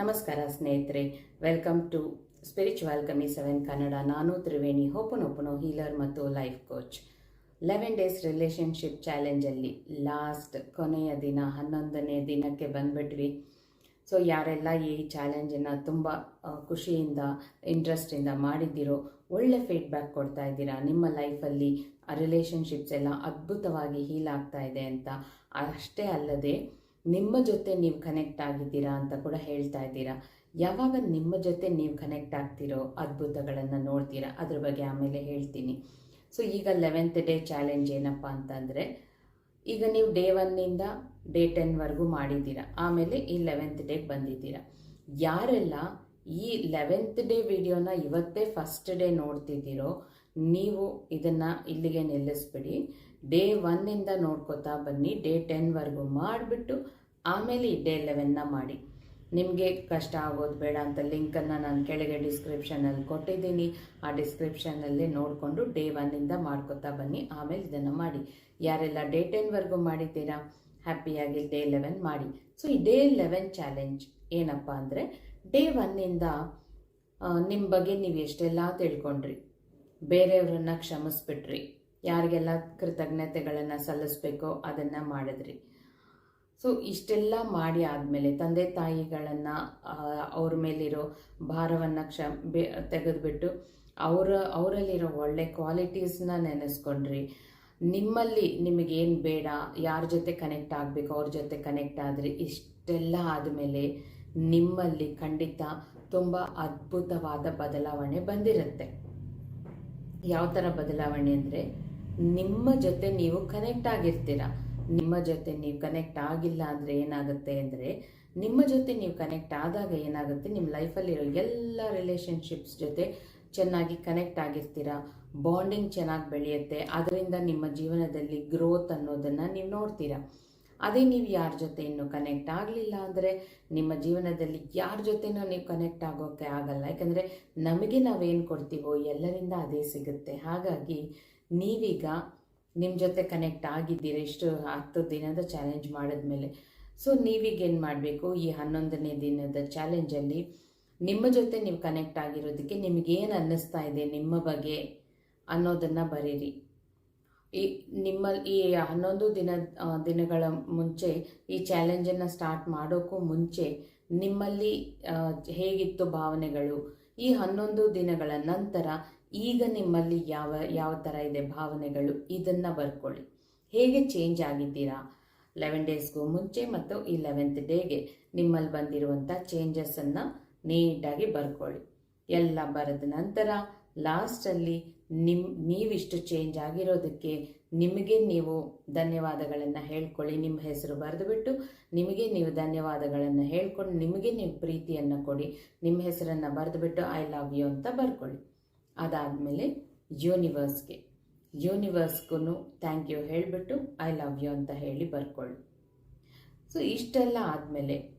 ನಮಸ್ಕಾರ ಸ್ನೇಹಿತರೆ welcome to spiritual ಕಮಿ seven Kannada ನಾನು ತ್ರಿವೇಣಿ ಹೋಪನೊಪನೋ ಹೀಲರ್ ಮತ್ತು life coach eleven days relationship ಚಾಲೆಂಜಲ್ಲಿ last ಕೊನೆಯ ದಿನ, ಹನ್ನೊಂದನೇ ದಿನಕ್ಕೆ ಬಂದ್ಬಿಟ್ವಿ. ಸೊ ಯಾರೆಲ್ಲ ಈ ಚಾಲೆಂಜನ್ನು ತುಂಬ ಖುಷಿಯಿಂದ ಇಂಟ್ರೆಸ್ಟಿಂದ ಮಾಡಿದ್ದೀರೋ, ಒಳ್ಳೆ ಫೀಡ್ಬ್ಯಾಕ್ ಕೊಡ್ತಾ ಇದ್ದೀರಾ, ನಿಮ್ಮ ಲೈಫಲ್ಲಿ ರಿಲೇಷನ್ಶಿಪ್ಸ್ ಎಲ್ಲ ಅದ್ಭುತವಾಗಿ ಹೀಲ್ ಆಗ್ತಾ ಇದೆ ಅಂತ ಅಷ್ಟೇ ಅಲ್ಲದೆ ನಿಮ್ಮ ಜೊತೆ ನೀವು ಕನೆಕ್ಟ್ ಆಗಿದ್ದೀರಾ ಅಂತ ಕೂಡ ಹೇಳ್ತಾ ಇದ್ದೀರಾ. ಯಾವಾಗ ನಿಮ್ಮ ಜೊತೆ ನೀವು ಕನೆಕ್ಟ್ ಆಗ್ತಿರೋ ಅದ್ಭುತಗಳನ್ನು ನೋಡ್ತೀರಾ, ಅದ್ರ ಬಗ್ಗೆ ಆಮೇಲೆ ಹೇಳ್ತೀನಿ. ಸೊ ಈಗ ಲೆವೆಂತ್ ಡೇ ಚಾಲೆಂಜ್ ಏನಪ್ಪ ಅಂತಂದರೆ, ಈಗ ನೀವು ಡೇ ಒನ್ನಿಂದ ಡೇ ಟೆನ್ವರೆಗೂ ಮಾಡಿದ್ದೀರಾ, ಆಮೇಲೆ ಈ ಲೆವೆಂತ್ ಡೇಗೆ ಬಂದಿದ್ದೀರಾ. ಯಾರೆಲ್ಲ ಈ ಲೆವೆಂತ್ ಡೇ ವಿಡಿಯೋನ ಇವತ್ತೇ ಫಸ್ಟ್ ಡೇ ನೋಡ್ತಿದ್ದೀರೋ ನೀವು ಇದನ್ನು ಇಲ್ಲಿಗೆ ನಿಲ್ಲಿಸ್ಬಿಡಿ. ಡೇ ಒನ್ನಿಂದ ನೋಡ್ಕೋತಾ ಬನ್ನಿ. ಡೇ ಟೆನ್ವರೆಗೂ ಮಾಡಿಬಿಟ್ಟು ಆಮೇಲೆ ಈ ಡೇ ಲೆವೆನ್ನ ಮಾಡಿ. ನಿಮಗೆ ಕಷ್ಟ ಆಗೋದು ಬೇಡ ಅಂತ ಲಿಂಕನ್ನು ನಾನು ಕೆಳಗೆ ಡಿಸ್ಕ್ರಿಪ್ಷನಲ್ಲಿ ಕೊಟ್ಟಿದ್ದೀನಿ. ಆ ಡಿಸ್ಕ್ರಿಪ್ಷನಲ್ಲಿ ನೋಡಿಕೊಂಡು ಡೇ ಒನ್ನಿಂದ ಮಾಡ್ಕೊತಾ ಬನ್ನಿ. ಆಮೇಲೆ ಇದನ್ನು ಮಾಡಿ. ಯಾರೆಲ್ಲ ಡೇ ಟೆನ್ವರೆಗೂ ಮಾಡಿದ್ದೀರಾ? ಹ್ಯಾಪಿಯಾಗಿ ಡೇ ಲೆವೆನ್ ಮಾಡಿ. ಸೊ ಈ ಡೇ ಲೆವೆನ್ ಚಾಲೆಂಜ್ ಏನಪ್ಪ ಅಂದರೆ ಡೇ ಒನ್ನಿಂದ ನಿಮ್ಮ ಬಗ್ಗೆ ನೀವು ಎಷ್ಟೆಲ್ಲ ತಿಳ್ಕೊಂಡ್ರಿ? ಬೇರೆಯವ್ರನ್ನ ಕ್ಷಮಿಸ್ಬಿಟ್ರಿ. ಯಾರಿಗೆಲ್ಲ ಕೃತಜ್ಞತೆಗಳನ್ನು ಸಲ್ಲಿಸ್ಬೇಕೋ ಅದನ್ನು ಮಾಡಿದ್ರಿ. ಸೊ ಇಷ್ಟೆಲ್ಲ ಮಾಡಿ ಆದಮೇಲೆ ತಂದೆ ತಾಯಿಗಳನ್ನು ಅವ್ರ ಮೇಲಿರೋ ಭಾರವನ್ನು ಕ್ಷ ಬೆ, ತೆಗೆದುಬಿಟ್ಟು ಅವರ, ಅವರಲ್ಲಿರೋ ಒಳ್ಳೆ ಕ್ವಾಲಿಟೀಸ್ನ ನೆನೆಸ್ಕೊಂಡ್ರಿ. ನಿಮ್ಮಲ್ಲಿ ನಿಮಗೇನು ಬೇಡ, ಯಾರ ಜೊತೆ ಕನೆಕ್ಟ್ ಆಗಬೇಕು, ಅವ್ರ ಜೊತೆ ಕನೆಕ್ಟ್ ಆದರೆ. ಇಷ್ಟೆಲ್ಲ ಆದಮೇಲೆ ನಿಮ್ಮಲ್ಲಿ ಖಂಡಿತ ತುಂಬ ಅದ್ಭುತವಾದ ಬದಲಾವಣೆ ಬಂದಿರುತ್ತೆ. ಯಾವ ಥರ ಬದಲಾವಣೆ ಅಂದರೆ ನಿಮ್ಮ ಜೊತೆ ನೀವು ಕನೆಕ್ಟ್ ಆಗಿರ್ತೀರ? ನಿಮ್ಮ ಜೊತೆ ನೀವು ಕನೆಕ್ಟ್ ಆಗಿಲ್ಲ ಅಂದರೆ ಏನಾಗುತ್ತೆ ಅಂದರೆ ನಿಮ್ಮ ಜೊತೆ ನೀವು ಕನೆಕ್ಟ್ ಆದಾಗ ಏನಾಗುತ್ತೆ? ನಿಮ್ಮ ಲೈಫಲ್ಲಿರೋ ಎಲ್ಲ ರಿಲೇಷನ್ಶಿಪ್ಸ್ ಜೊತೆ ಚೆನ್ನಾಗಿ ಕನೆಕ್ಟ್ ಆಗಿರ್ತೀರ? ಬಾಂಡಿಂಗ್ ಚೆನ್ನಾಗಿ ಬೆಳೆಯುತ್ತೆ. ಅದರಿಂದ ನಿಮ್ಮ ಜೀವನದಲ್ಲಿ ಗ್ರೋತ್ ಅನ್ನೋದನ್ನು ನೀವು ನೋಡ್ತೀರಾ? ಅದೇ ನೀವು ಯಾರ ಜೊತೆ ಇನ್ನೂ ಕನೆಕ್ಟ್ ಆಗಲಿಲ್ಲ ಅಂದರೆ ನಿಮ್ಮ ಜೀವನದಲ್ಲಿ ಯಾರ ಜೊತೆನೂ ನೀವು ಕನೆಕ್ಟ್ ಆಗೋಕ್ಕೆ ಆಗಲ್ಲ. ಯಾಕಂದರೆ ನಮಗೆ ನಾವೇನು ಕೊಡ್ತೀವೋ ಎಲ್ಲರಿಂದ ಅದೇ ಸಿಗುತ್ತೆ. ಹಾಗಾಗಿ ನೀವೀಗ ನಿಮ್ಮ ಜೊತೆ ಕನೆಕ್ಟ್ ಆಗಿದ್ದೀರಿ. ಎಷ್ಟು ಹತ್ತು ದಿನದ ಚಾಲೆಂಜ್ ಮಾಡಿದ್ಮೇಲೆ. ಸೊ ನೀವೀಗ ಏನು ಮಾಡಬೇಕು? ಈ ಹನ್ನೊಂದನೇ ದಿನದ ಚಾಲೆಂಜಲ್ಲಿ ನಿಮ್ಮ ಜೊತೆ ನೀವು ಕನೆಕ್ಟ್ ಆಗಿರೋದಕ್ಕೆ ನಿಮಗೇನು ಅನ್ನಿಸ್ತಾ ಇದೆ ನಿಮ್ಮ ಬಗ್ಗೆ ಅನ್ನೋದನ್ನು ಬರೀರಿ. ಈ ನಿಮ್ಮ ಈ ಹನ್ನೊಂದು ದಿನ ದಿನಗಳ ಮುಂಚೆ ಈ ಚಾಲೆಂಜನ್ನು ಸ್ಟಾರ್ಟ್ ಮಾಡೋಕ್ಕೂ ಮುಂಚೆ ನಿಮ್ಮಲ್ಲಿ ಹೇಗಿತ್ತು ಭಾವನೆಗಳು? ಈ ಹನ್ನೊಂದು ದಿನಗಳ ನಂತರ ಈಗ ನಿಮ್ಮಲ್ಲಿ ಯಾವ ಯಾವ ಥರ ಇದೆ ಭಾವನೆಗಳು? ಇದನ್ನು ಬರ್ಕೊಳ್ಳಿ. ಹೇಗೆ ಚೇಂಜ್ ಆಗಿದ್ದೀರಾ? ಲೆವೆನ್ ಡೇಸ್ಗೂ ಮುಂಚೆ ಮತ್ತು ಈ ಲೆವೆಂತ್ ಡೇಗೆ ನಿಮ್ಮಲ್ಲಿ ಬಂದಿರುವಂಥ ಚೇಂಜಸನ್ನು ನೀಟಾಗಿ ಬರ್ಕೊಳ್ಳಿ. ಎಲ್ಲ ಬರೆದ ನಂತರ ಲಾಸ್ಟಲ್ಲಿ ನಿಮ್ಮ ನೀವಿಷ್ಟು ಚೇಂಜ್ ಆಗಿರೋದಕ್ಕೆ ನಿಮಗೆ ನೀವು ಧನ್ಯವಾದಗಳನ್ನು ಹೇಳ್ಕೊಳ್ಳಿ. ನಿಮ್ಮ ಹೆಸರು ಬರೆದುಬಿಟ್ಟು ನಿಮಗೆ ನೀವು ಧನ್ಯವಾದಗಳನ್ನು ಹೇಳ್ಕೊಂಡು ನಿಮಗೆ ನೀವು ಪ್ರೀತಿಯನ್ನು ಕೊಡಿ. ನಿಮ್ಮ ಹೆಸರನ್ನು ಬರೆದುಬಿಟ್ಟು ಐ ಲವ್ ಯು ಅಂತ ಬರ್ಕೊಳ್ಳಿ. ಅದಾದಮೇಲೆ ಯೂನಿವರ್ಸ್ಗೆ ಯೂನಿವರ್ಸ್ಗೂ ಥ್ಯಾಂಕ್ ಯು ಹೇಳಿಬಿಟ್ಟು ಐ ಲವ್ ಯು ಅಂತ ಹೇಳಿ ಬರ್ಕೊಳ್ಳಿ. ಸೊ ಇಷ್ಟೆಲ್ಲ ಆದಮೇಲೆ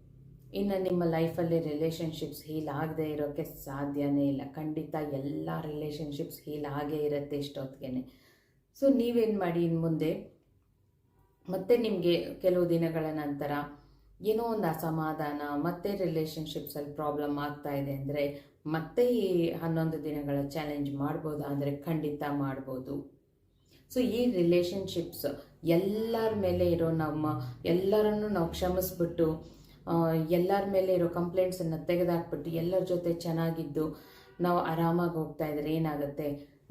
ಇನ್ನು ನಿಮ್ಮ ಲೈಫಲ್ಲಿ ರಿಲೇಷನ್ಶಿಪ್ಸ್ ಹೀಲ್ ಆಗದೆ ಇರೋಕ್ಕೆ ಸಾಧ್ಯನೇ ಇಲ್ಲ. ಖಂಡಿತ ಎಲ್ಲ ರಿಲೇಷನ್ಶಿಪ್ಸ್ ಹೀಲ್ ಆಗೇ ಇರುತ್ತೆ ಇಷ್ಟೊತ್ತಿಗೆ ಸೊ ನೀವೇನು ಮಾಡಿ ಇನ್ನು ಮುಂದೆ? ಮತ್ತೆ ನಿಮಗೆ ಕೆಲವು ದಿನಗಳ ನಂತರ ಏನೋ ಒಂದು ಅಸಮಾಧಾನ, ಮತ್ತೆ ರಿಲೇಷನ್ಶಿಪ್ಸಲ್ಲಿ ಪ್ರಾಬ್ಲಮ್ ಆಗ್ತಾ ಇದೆ ಅಂದರೆ ಮತ್ತೆ ಈ ಹನ್ನೊಂದು ದಿನಗಳ ಚಾಲೆಂಜ್ ಮಾಡ್ಬೋದಾ ಅಂದರೆ ಖಂಡಿತ ಮಾಡ್ಬೋದು. ಸೊ ಈ ರಿಲೇಷನ್ಶಿಪ್ಸ್ ಎಲ್ಲರ ಮೇಲೆ ಇರೋ ನಮ್ಮ ಎಲ್ಲರನ್ನು ನಾವು ಕ್ಷಮಿಸ್ಬಿಟ್ಟು ಎಲ್ಲರ ಮೇಲೆ ಇರೋ ಕಂಪ್ಲೇಂಟ್ಸನ್ನು ತೆಗೆದಾಕ್ಬಿಟ್ಟು ಎಲ್ಲರ ಜೊತೆ ಚೆನ್ನಾಗಿದ್ದು ನಾವು ಆರಾಮಾಗಿ ಹೋಗ್ತಾ ಇದ್ರೆ ಏನಾಗುತ್ತೆ?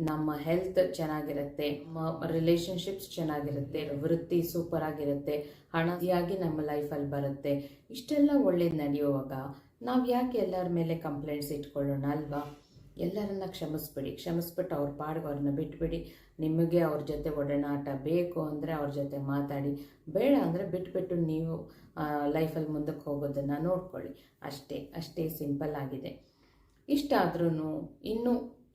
ನಮ್ಮ ಹೆಲ್ತ್ ಚೆನ್ನಾಗಿರುತ್ತೆ ನಮ್ಮ ರಿಲೇಷನ್ಶಿಪ್ಸ್ ಚೆನ್ನಾಗಿರುತ್ತೆ, ವೃತ್ತಿ ಸೂಪರ್ ಆಗಿರುತ್ತೆ ಹಣದಿಯಾಗಿ ನಮ್ಮ ಲೈಫಲ್ಲಿ ಬರುತ್ತೆ. ಇಷ್ಟೆಲ್ಲ ಒಳ್ಳೇದು ನಡೆಯುವಾಗ ನಾವು ಯಾಕೆ ಎಲ್ಲರ ಮೇಲೆ ಕಂಪ್ಲೇಂಟ್ಸ್ ಇಟ್ಕೊಳ್ಳೋಣ ಅಲ್ವಾ? ಎಲ್ಲರನ್ನ ಕ್ಷಮಿಸ್ಬಿಡಿ, ಕ್ಷಮಿಸ್ಬಿಟ್ಟು ಅವ್ರ ಪಾಡ್ಗೆ ಅವ್ರನ್ನ ಬಿಟ್ಬಿಡಿ. ನಿಮಗೆ ಅವ್ರ ಜೊತೆ ಒಡನಾಟ ಬೇಕು ಅಂದರೆ ಅವ್ರ ಜೊತೆ ಮಾತಾಡಿ. ಬೇಡ ಅಂದರೆ ಬಿಟ್ಬಿಟ್ಟು ನೀವು ಲೈಫಲ್ಲಿ ಮುಂದಕ್ಕೆ ಹೋಗೋದನ್ನು ನೋಡ್ಕೊಳ್ಳಿ. ಅಷ್ಟೇ ಅಷ್ಟೇ ಸಿಂಪಲ್ ಆಗಿದೆ. ಇಷ್ಟಾದ್ರೂ ಇನ್ನೂ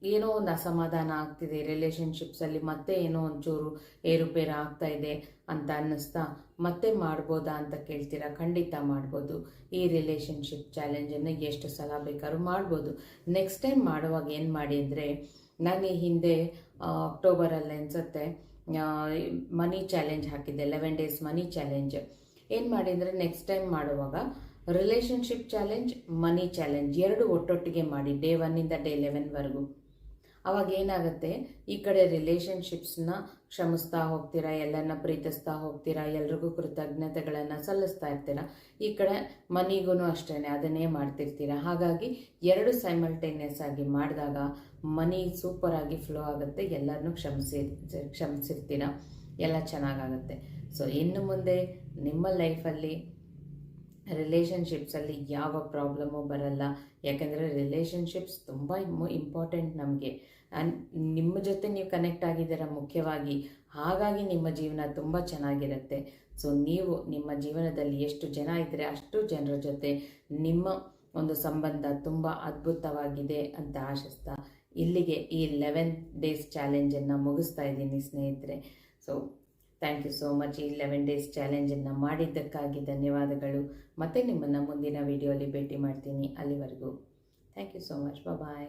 ಏನೋ ಒಂದು ಅಸಮಾಧಾನ ಆಗ್ತಿದೆ ರಿಲೇಷನ್ಶಿಪ್ಸಲ್ಲಿ ಮತ್ತೆ ಏನೋ ಒಂಚೂರು ಏರುಪೇರು ಆಗ್ತಾ ಇದೆ ಅಂತ ಅನ್ನಿಸ್ತಾ, ಮತ್ತೆ ಮಾಡ್ಬೋದಾ ಅಂತ ಕೇಳ್ತೀರಾ? ಖಂಡಿತ ಮಾಡ್ಬೋದು. ಈ ರಿಲೇಷನ್ಶಿಪ್ ಚಾಲೆಂಜನ್ನು ಎಷ್ಟು ಸಲ ಬೇಕಾದ್ರೂ ಮಾಡ್ಬೋದು. ನೆಕ್ಸ್ಟ್ ಟೈಮ್ ಮಾಡುವಾಗ ಏನು ಮಾಡಿ ಅಂದರೆ, ನಾನು ಈ ಹಿಂದೆ ಅಕ್ಟೋಬರಲ್ಲಿ ಅನಿಸುತ್ತೆ ಮನಿ ಚಾಲೆಂಜ್ ಹಾಕಿದ್ದೆ ಲೆವೆನ್ ಡೇಸ್ ಮನಿ ಚಾಲೆಂಜ್ ಏನು ಮಾಡಿ ಅಂದರೆ ನೆಕ್ಸ್ಟ್ ಟೈಮ್ ಮಾಡುವಾಗ ರಿಲೇಷನ್ಶಿಪ್ ಚಾಲೆಂಜ್ ಮನಿ ಚಾಲೆಂಜ್ ಎರಡು ಒಟ್ಟೊಟ್ಟಿಗೆ ಮಾಡಿ ಡೇ ಒನ್ನಿಂದ ಡೇ ಲೆವೆನ್ವರೆಗೂ ಅವಾಗ ಏನಾಗುತ್ತೆ? ಈ ಕಡೆ ರಿಲೇಷನ್ಶಿಪ್ಸ್ನ ಕ್ಷಮಿಸ್ತಾ ಹೋಗ್ತೀರಾ? ಎಲ್ಲರನ್ನ ಪ್ರೀತಿಸ್ತಾ ಹೋಗ್ತೀರಾ? ಎಲ್ರಿಗೂ ಕೃತಜ್ಞತೆಗಳನ್ನು ಸಲ್ಲಿಸ್ತಾ ಇರ್ತೀರಾ? ಈ ಕಡೆ ಮನೆಗೂ ಅಷ್ಟೇ ಅದನ್ನೇ ಮಾಡ್ತಿರ್ತೀರಾ? ಹಾಗಾಗಿ ಎರಡು ಸೈಮಲ್ಟೇನಿಯಸ್ ಆಗಿ ಮಾಡಿದಾಗ ಮನಿ ಸೂಪರಾಗಿ ಫ್ಲೋ ಆಗುತ್ತೆ, ಎಲ್ಲರನ್ನೂ ಕ್ಷಮಿಸಿ, ಕ್ಷಮಿಸಿರ್ತೀರ? ಎಲ್ಲ ಚೆನ್ನಾಗಾಗುತ್ತೆ. ಸೊ ಇನ್ನು ಮುಂದೆ ನಿಮ್ಮ ಲೈಫಲ್ಲಿ ರಿಲೇಷನ್ಶಿಪ್ಸಲ್ಲಿ ಯಾವ ಪ್ರಾಬ್ಲಮ್ಮು ಬರಲ್ಲ. ಯಾಕೆಂದರೆ ರಿಲೇಷನ್ಶಿಪ್ಸ್ ತುಂಬ ಇಂಪಾರ್ಟೆಂಟ್ ನಮಗೆ. ನಿಮ್ಮ ಜೊತೆ ನೀವು ಕನೆಕ್ಟ್ ಆಗಿದ್ದೀರ ಮುಖ್ಯವಾಗಿ. ಹಾಗಾಗಿ ನಿಮ್ಮ ಜೀವನ ತುಂಬ ಚೆನ್ನಾಗಿರುತ್ತೆ. ಸೊ ನೀವು ನಿಮ್ಮ ಜೀವನದಲ್ಲಿ ಎಷ್ಟು ಜನ ಇದ್ದರೆ ಅಷ್ಟು ಜನರ ಜೊತೆ ನಿಮ್ಮ ಒಂದು ಸಂಬಂಧ ತುಂಬ ಅದ್ಭುತವಾಗಿದೆ ಅಂತ ಆಶಿಸ್ತಾ ಇಲ್ಲಿಗೆ ಈ ಲೆವೆನ್ ಡೇಸ್ ಚಾಲೆಂಜನ್ನು ಮುಗಿಸ್ತಾ ಇದ್ದೀನಿ ಸ್ನೇಹಿತರೆ. So thank you so much ಈ ಲೆವೆನ್ ಡೇಸ್ ಚಾಲೆಂಜನ್ನು ಮಾಡಿದ್ದಕ್ಕಾಗಿ ಧನ್ಯವಾದಗಳು. ಮತ್ತೆ ನಿಮ್ಮನ್ನು ಮುಂದಿನ ವಿಡಿಯೋಲಿ ಭೇಟಿ ಮಾಡ್ತೀನಿ. ಅಲ್ಲಿವರೆಗೂ. Thank you so much bye